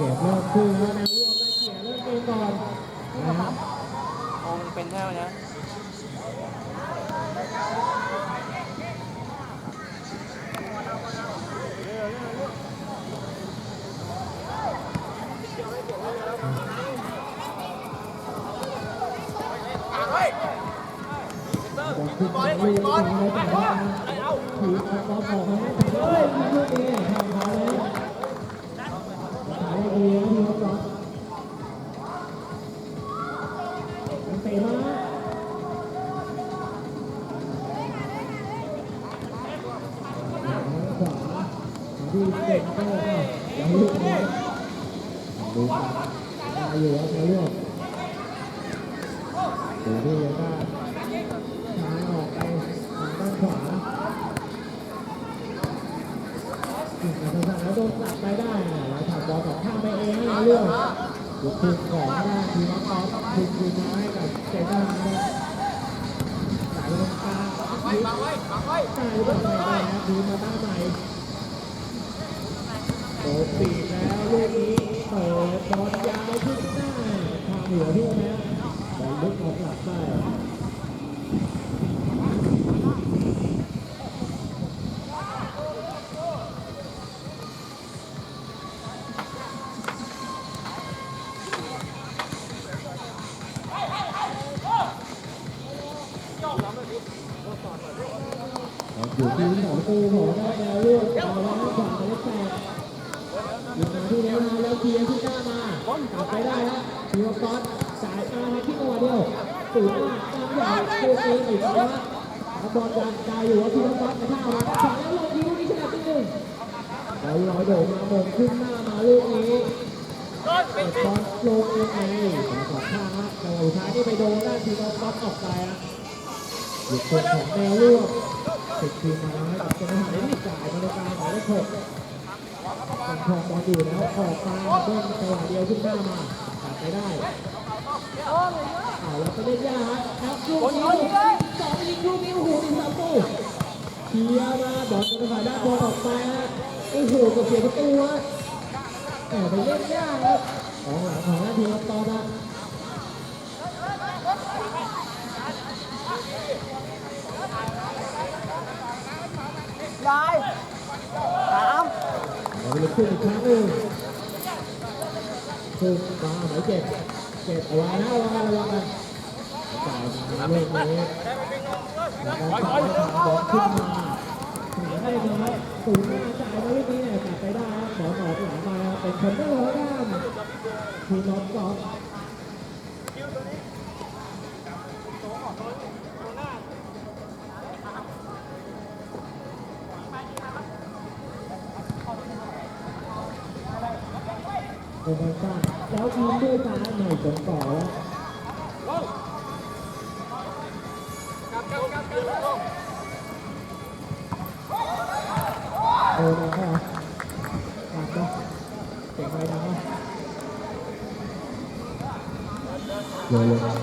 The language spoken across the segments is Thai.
เกมเริ่มขึ้นแล้วแนวรวมได้เสียเริ่มเกมก่อนนะฮะมองเป็นแท่นะบอลบอลบอลถือออกออกนะเฮ้ยลูกนี้ ที่เตะก็ยังลูกนี้ดูได้อยู่ครับในเรื่องดูที่ยังได้ซ้าออกไปทางด้านขวาถึงอาจารย์แล้วโดนตัดไปได้นะแล้วทำบอลสองข้างไปเองนะเรื่องลูกทีมของด้ทีมน้องๆทีมทีมมาให้กับเจด้านะครับสายลงกลาบังไว้บังไว้บังไว้ใช่บังไว้ได้นะทีมมาด้านใหม่ ดปีแล้วลูกนี้เปิดบอลยาวขึ้นหน้าทางเหนือที่นะ หน้ามาลูกนี้บอลลงเองไงสองข้างฮะจังหวะสุดท้ายนี่ไปโดนได้านทีมก๊อตออกไปฮะหยุดคนของแนวร่วมติดคืนมาให้กับเจ้าหน้าที่จ่ายมาในการหมายเลขหกเป็นทองบอลอยู่แล้วออกมาเบิ้ลจังหวะเดียวขึ้นหน้ามาตัดไปได้เอาแล้วไปเล่นยากฮะครับลูกนี้สองยิงลูกนี้โอ้โหถึงสามตู้เคลียร์มาบอลจะผ่านด้านบอลออกไปฮะโอ้โหกับเสียประตูฮะ แต่ไปเล่นยากครับของหลังของหน้าทีมต่อมาได้สามเราไปเล่นขึ้นอีกครั้งหนึ่งขึ้นมาหมายเจ็ดเจ็ดเอาไว้นะระวังระวังกันจ่ายมาลูกนี้แล้วก็จ่ายทางบอลขึ้นมาถึงให้นะครับสูงหน้าจ่ายมา ลูกนี้เนี่ยตัดไปได้ครับบอลออกหลังมาเป็นคนได้ร้อยด้านทีมน้องกอล์ฟโอ้ยจ้าแล้วทีมด้วยซ้ายหน่อยจนต่อแล้วโอ้ดังเหรอดังปะเสียงอะไรดังปะ เร็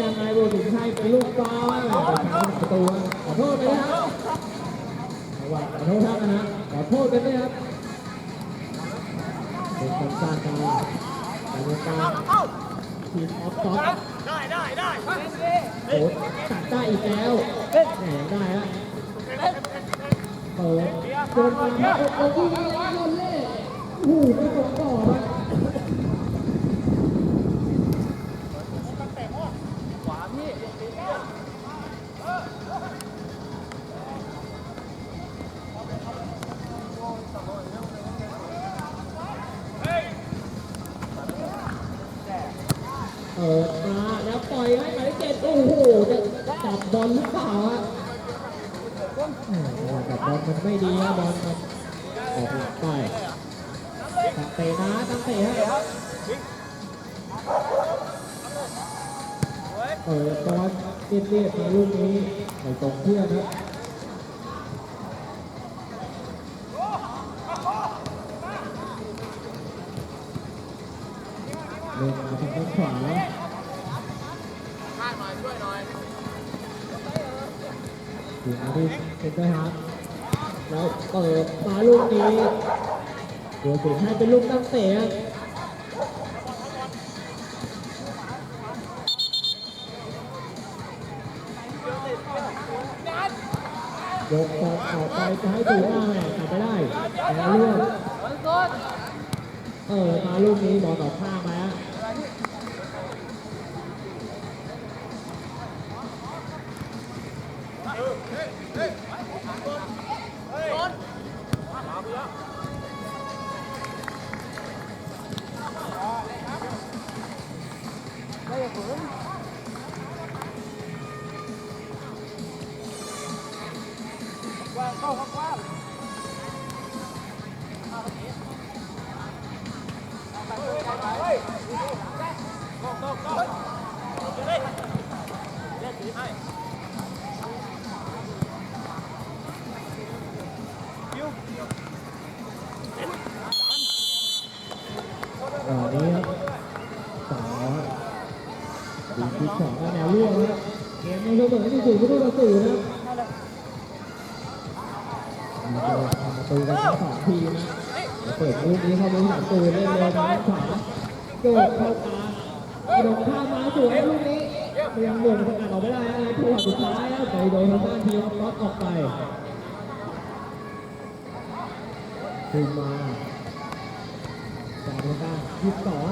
ยังไงโรถึงให้เป็นลูกบอลเป็นประตูขอโทษด้วยนะครับระวังขอโทษครับนะฮะขอโทษกันด้วยครับเป็นคนสร้างการแต่ในการทีมออฟท็อปได้ได้ได้โอ้ตัดได้อีกแล้วแหมได้ฮะเปิดโดนมาโอ้โหยิงแล้วโดนเล่โอ้โหไม่ตรงต่อครับ มาแล้วปล่อยให้หมายเลขเจ็ดโอ้โหจะจับบอลหรือเปล่าฮะแหม่จังหวะจับบอลมันไม่ดีฮะบอลมันออกหลักไปตั้งเตะนะตั้งเตะฮะเปิดบอลเรียบๆมาลูกนี้ไปตรงเพื่อนครับ เซ็นเตอร์ฮาร์ดแล้วเปิดมาลูกนี้เดี๋ยวสิงให้เป็นลูกตั้งเตะยกบอลออกไปจะให้ตูหน้าแหม่กลับไปได้แต่ลูกมันก้นเออมาลูกนี้บอลต่อข้างมาฮะไม่ กว้างเข้ากว้า นี้เข้าไปสามตูนเล่นเลยทางด้านขวาโดดเข้ากลาโดดข้ามมาสวยลูกนี้ยังหม่งสกัดออกไม่ได้นะจังหวะสุดท้ายนะไปโดนทางด้านทีมน็อตออกไปคืนมาจากทางด้านที่สอง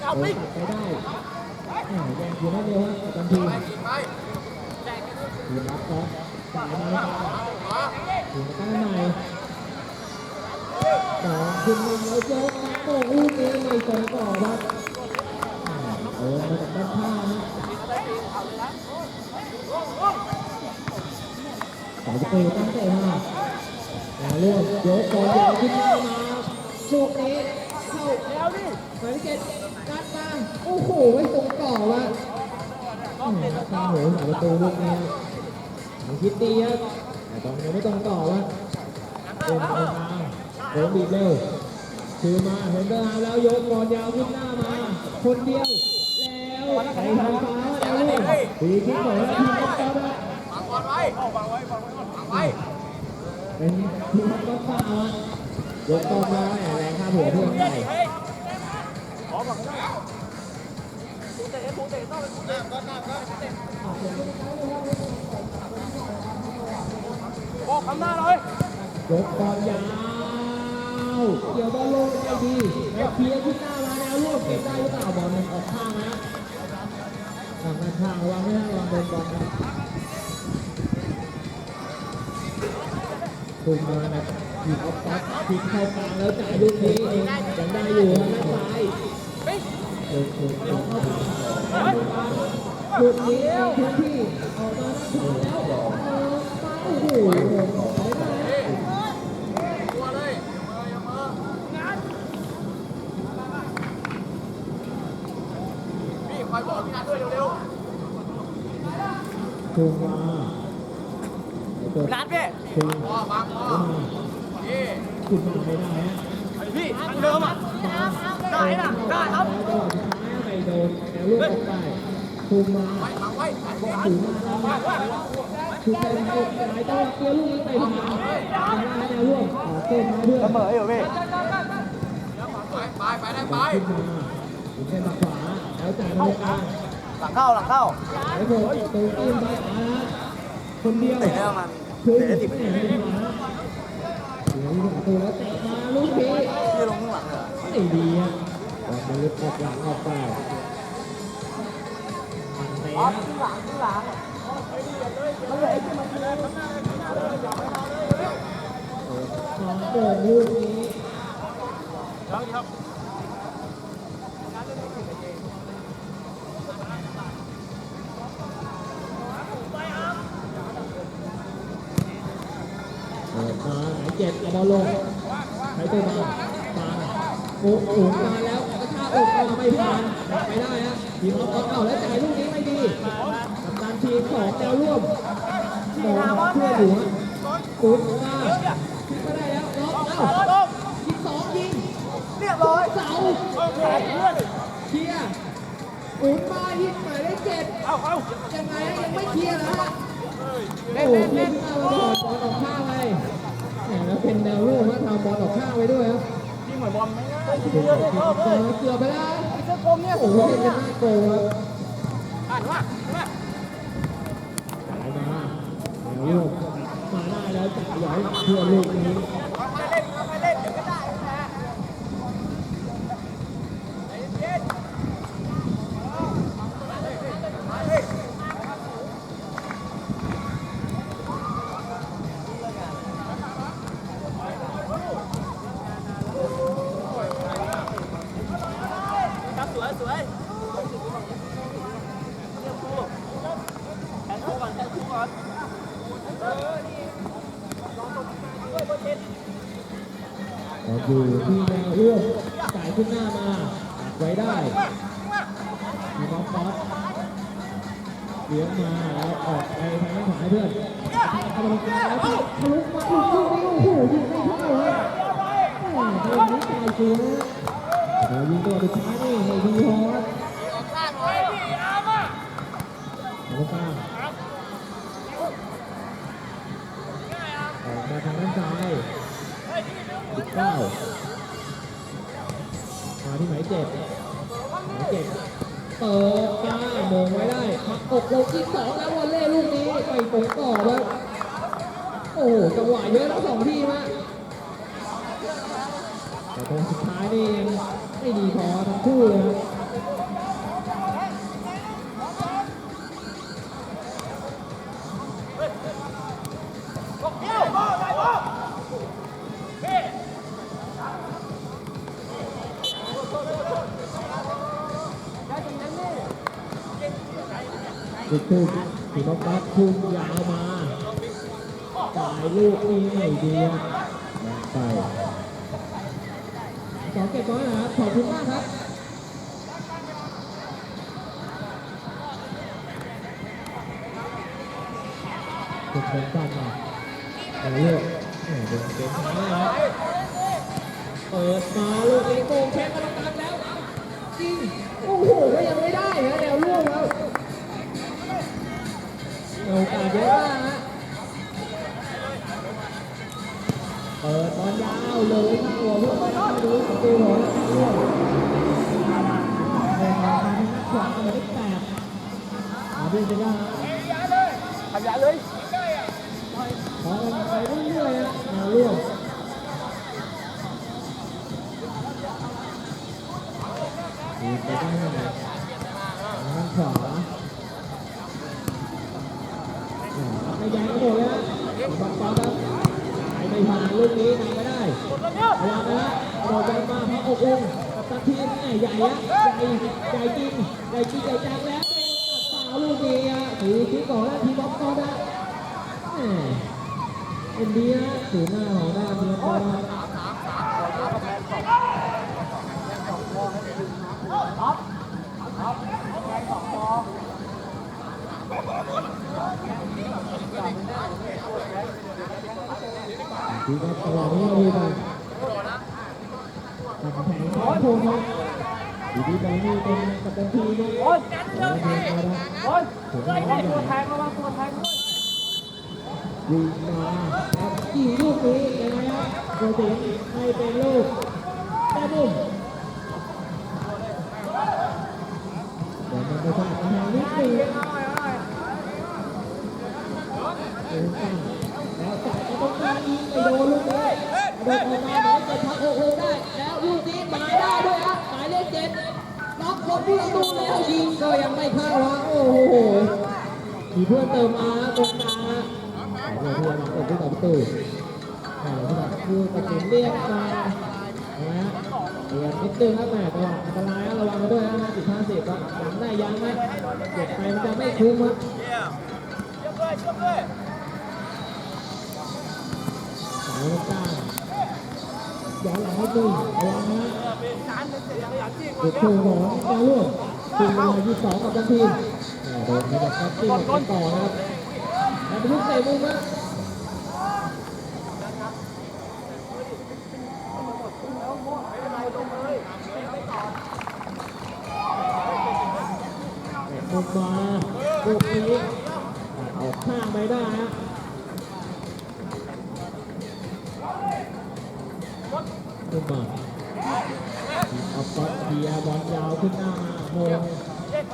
โดนตัดไปได้แหม่แย่งคืนให้เร็วฮะประจำทีมไปทีมรับก็จ่ายมาแล้วทีมตั้งใหม่ สองขึ้นมาแล้วโจ๊โป่งลูกนี้ไม่ตรงต่อครับเออมาจากด้านข้างนะสองประตูตั้งใจมาแล้วเลื่อนยกบอลยาวขึ้นมาลูกนี้เข้าแล้วดิหมายเลขเจ็ดกัดมาโอ้โหไม่ตรงต่อว่ะข้าหัวสาประตูลูกนี้ทางคิดดีครับแต่ตรงนี้ไม่ตรงต่อว่ะเดินไปทา โค้งบีบเร็วคือมาเห็นเดินแล้วยกบอลยาวขึ้นหน้ามา คนเดียว แล้วไปทางฟ้าแล้วลูกปีที่สองทีมก็ต้อนรับวางบอลไว้วางไว้วางไว้วางไว้เป็นทีมก็ฟ้าวะยกบอลมาแรงข้าหัวเพื่อนไปขอบอกได้ปูเตะปูเตะต้องปูเตะก็น้ำก็โอ้คำหน้าเลยยกบอลยาว เกี่ยวบอลลงไปดีแล้วเคลียร์ขึ้นหน้ามาแนวร่วมเก็บได้หรือเปล่าบอลมันออกข้างนะทางด้านข้างระวังไม่ให้ระวังโดนบอลนะคุมมานะหยิบเอาปั๊บพลิกเข้ากลางแล้วจ่ายลูกนี้เองยังได้อยู่ทางด้านซ้ายเดินเข้ามาลูกนี้เอาพื้นที่ออกมาด้านขวาแล้วเออโอ้โหไม่ได้ ตัวเลยอย่าเมื่ออย่าเมื่อพี่ คอยบอกพี่นัทด้วยเร็วคุมมาเปิดๆนัทพี่คุมพอบังพอขึ้นมาพี่ขึ้นมาไม่ได้ฮะพี่ทางเดิมอะได้นะได้ครับจังหวะสุดท้ายไปโดนแนวลูกออกไปคุมมาไว้บังไว้ถึงมาแล้วคือไปทางอกสายจังหวะเกี่ยวลูกนี้ไปทางแนวลูกขอเกินมาเพื่อนเสมออยู่พี่ไปไปได้ไปขึ้นมาถึงแค่วาแล้วจ่า หลังเข้าหลังเข้าแล้วโดนตูตีนไปอ่าคนเดียวเตะแล้วมันคือเตะติดไม่ได้ไม่ขวาเหลืออยู่ประแล้วเตะมาลูกนี้พี่ลงข้างหลังเหรอไม่ดีอะออกมาลึกออกหลังออกไปมันเตะอ๋อข้างหลังข้างหลังมันเลยที่มันเลยข้างหน้าข้างหน้าเลยอย่าไปเอาเลยสองโป่งลูกนี้ครับ บอลลงใช้ตัวมาปาโอ้โหมาแล้วกระชากอกมาไม่ผ่านไม่ได้ฮะทีมเราเอาแล้วจ่ายลูกนี้ไม่ดีกับการทีมของแนวร่วมมองเพื่อนอยู่ฮะอุดมาคิดก็ได้แล้วล็อกเอ้ายิงสองยิงเรียบร้อยเสาเคเพื่อนเคลียร์หมุนมายิงหมายเลขเจ็ดเอาเอายังไงยังไม่เคลียร์นะฮะเล่โอ้นโหเล่นเล่เล่นนเอาบอลออกข้างไปแห มแล้วเป็นแนวร่วมว่าทำบอลออกข้างไปด้วยครับยิงเหมือนบอลไหมนะเกืเยอะเลยเออเฮ้ยอบเกือบไปแล้วไอ้เจ้ากลมเนี่ยโอ้โหเป็นหน้าโกงครับอ่านว่าว่าจ่ายมาแนวร่วมมาได้แล้วจับยย้อยเพื่อลูกนี้ มาแล้วทะลุมาลูกลูกนี้โอ้โหยิงไม่เข้าครับแหม่เกมนี้จ่ายสูนะเดี๋ยวยิงตัวสุดท้ายนี่ให้ดีฮอสเฮ้ยพี่อาร์มอะตรงกลาออกมาทางด้านซ้ายสิบเก้ามาที่หมายเจ็ดหมายเจ็ดเปิดมามงไว้ได้พักอกลงอีกสองแล้ววอลเล่ลูกนี้ไปตรงต่อแล้ว โอ้โหจังหวะเยอะทั้งสองทีมอะแต่ตรงสุดท้ายนี่ยังไม่ดีพอทั้งคู่เลยครับบอกเดียวบอกไปบอกพี่ลูกทุ่งสีน้องบัสทุ่ยาวมาจ่า ลูกนี้ไม่ดีอะไปสองเก็บน้อยนะครับขอบคุณมากครับถูกเป็นสั้นมาเอาเลือกโอ้โหเป็นเกมช้านะครับเปิดมาลูกนี้โกงแข่งกันตันแล้วจริง ลยาวเลยเข้าหัวเพื่อนมาดูประตูหัวแล้วร่วงเลยมาทางขวาหมายเลขแปดมาดูจะได้ ขยันเลย ขอกันไปเรื่อยๆนะแนวร่วงดูไปได้ทางขวาไม่ยังก็หมดเลยฮะบังคับครับจ่าย ไม่ผ่านลูกนี้ทำไม่ได้หล้วเนี่ยพยายามนะโดดไปมาพระอกองค์กับตันทีมแหม่ใหญ่ใหญ่ใหญ่จริงใหญ่จริงใหญ่จังแล้วตาวลูกนี้อะถือที่ก่อนแล้วทีบล็อกก่อนนะแหม่เป็นดีนะถือหน้าของด้านทีบล็อกก่อน นะทีบล็อกตลอดนี้ดูกันตัดแผงของโค้งครับดีดีบอลนี่เป็นกับตันทีมนะบอลกันเร็วพี่บอลไล่ได้ตัวแทงระวังตัวแทงด้วยยิงมาแล้วกี่ลูกนี้ยังไงฮะโรติให้เป็นลูกแต้มุมเดี๋ยวมันจะพลาดทางนิดนึง ไปตรงกลางยิงไปโดนลูกนี้โดนออกาหมายเลขเจ็ดพักโอ้โหได้ แล้วลูกนี้มาได้ด้วยครับหมายเลขเจ็ดล็อกคนผู้ประตูแล้วยิงก็ยังไม่เข้าฮะโอ้โหมีเพื่อนเติมมาตรงกลางฮะเราพยายามเปิดที่ต่อประตูแต่ที่แบบคือกระสุนเรียกมาเอาละฮะเตือนนิดนึงครับแม่ก็อันตรายระวังกันด้วยนะสิบห้าเสิบก็ยังได้ยังไหมเก็บไปมันจะไม่คุ้มครับเยี่ยมเยี่ยมเลยเยี่ยมเลย สายลูกกลางย้อนหลังนิดนึงระวังนะเป็นการเป็นเสียงหลังจริงเด็กคู่ของดาวรุ่งทีมเวลายี่สองกับทันทีมโดนไปแบบคัตติ้งกันต่อนะครับแล้วเป็นลูกเตะมุมนะมาลูกนี้เอาข้างไปได้ฮะ ขึ้นมาอาบอลเบียบอลยาวขึ้นหน้ามาโมงเก็บ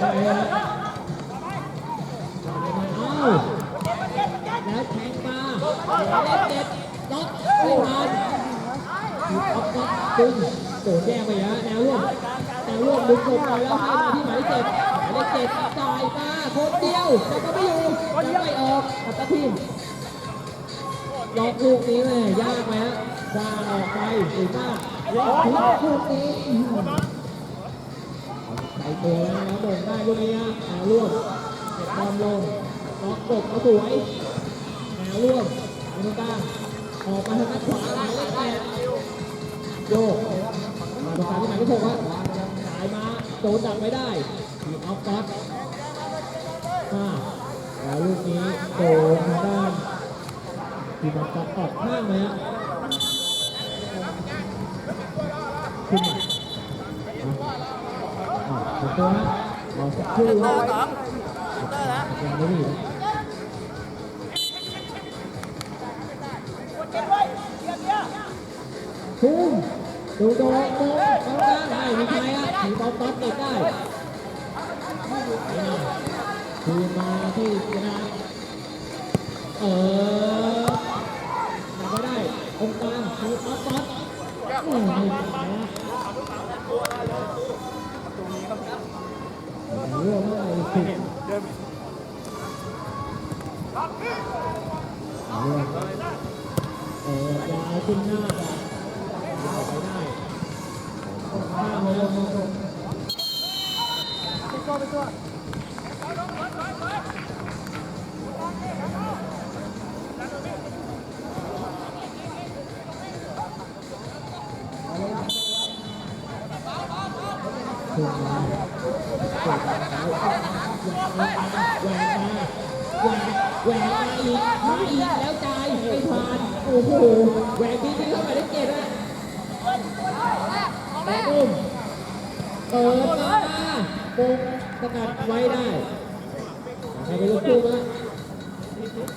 ได้ฮะเอ้าแล้วแทงมาเล่นเด็ดล็อกไม่ทันถูกออกบอลดึงโดนแย่งไปฮะแนวร่วมแนวร่วมดึงกบไปแล้วให้มาที่หมายเลขเจ็ดหมายเลขเจ็ดจ่ายมาคนเดียวแต่ก็ไม่อยู่ยังไม่ออกกับตทีมล็อกลูกนี้เลยยากไหมฮะ วาออกไปหรือว่าล็อกลูกนี้ใส่ตัวแล้วแล้วบ่งได้ลูกนี้ฮะแนวร่วมเก็บบอลลงล็อกกดเอาสวยแนวร่วมตรงกลาออกมาทางด้านขวาหมายเลขแปดโยกมาตรงกลางที่หมายเลขหกฮะสายมาโดนดักไม่ได้ทีออฟกัสมาแล้วลูกนี้โดนทางด้านทีมบอลจะออกข้างไหมฮะ ขึ้นมาอะขอตัวฮะรอสักครู่ฮะยังไม่มีนะทุ่มดูโดนโดนกองกลาได้มีใครฮะทีบอลต๊อปเด็กได้คืนมาที่ชนะเออไม่ได้องค์กางคือออฟฟอส โอ้ยไม่ได้นะเรื่องอะเอาขึ้นหน้ายาไปได้ห้ามเลยขึ้นมาเปิดแล้วแหกหว แหวกมาอีกมาอีกแล้วจ่ายไม่ผ่านโอ้โหแหวกดีที่เข้าไปได้เจ็ดอะแต่อุ้มเปิดมาป่งสกัดไว้ได้ใครเป็นลูกทุ่งอะ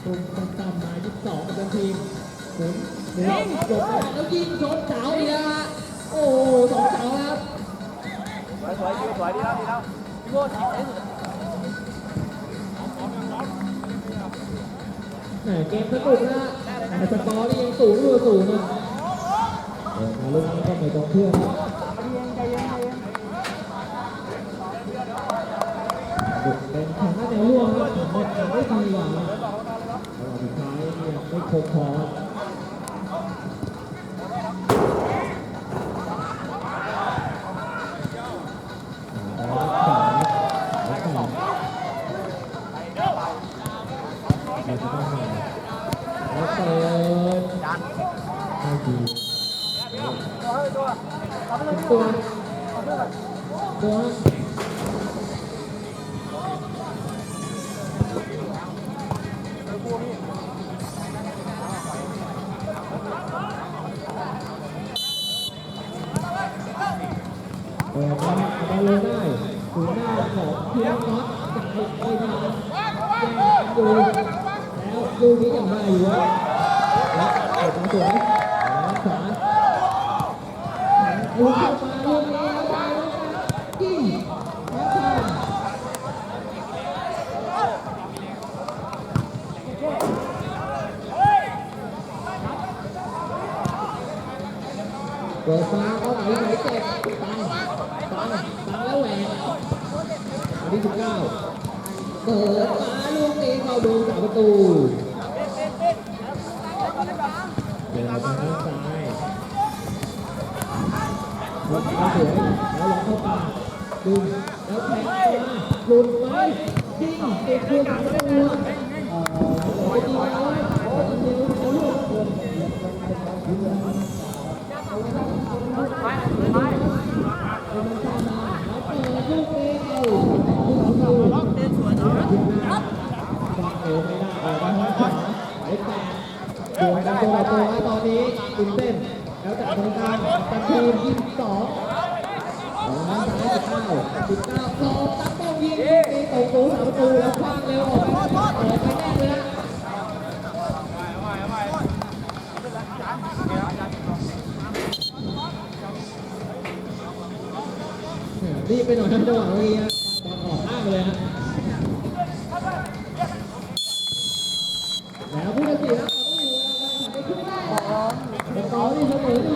ทุ่มต่ำมา22กับทีมหมุนหมุนหลบแล้วยิงชนเสาอีกแล้วฮะโอ้ สวยสวยดีแล้วดีแล้วพี่โก้ทีมไหนสุดเกมสนุกนะแต่สกอร์นี่ยังสูงอยู่สูงนะมาลูกนี้ก็ไม่ต้องเพื่อนนะบุกเป็นทางด้านแนร่วงนะผมว่าทำได้ดีกว่านะแต่ว่าสุดท้ายเนี่ยไม่คงพอ ตัวตัวเอาไปเลยเป็นตัวตัวเปิดมาเอาบอลลงได้ถึงหน้าของทีมน็อตจ่ายไปทางแย่งกันอยู่แล้วลูกนี้ยังได้อยู่วะแล้วเปิดมาสวย ลูกเข้ามาลูกนี้แล้วได้แล้วยิงแล้วผ่าน ระตูเดินไปทางซ้ายรถมาสวยแล้วลอกเข้าป่าดึงแล้วแทงมาหลุดไหมยิงติดคือหลังตัวเอ่อไปดีแล้วแล้วเดียวแล้วลูกเกินไปไปเป็นมันเข้ามาแล้วเปิดลูกนี้เอาลูกนี้ล็อนเต้นหน้าฟังเอวไม่ได้ออกมางขวาหมายแปดดวลกันตัวต่อ รีบไปหน่อยนะจังหวะเมื่อกี้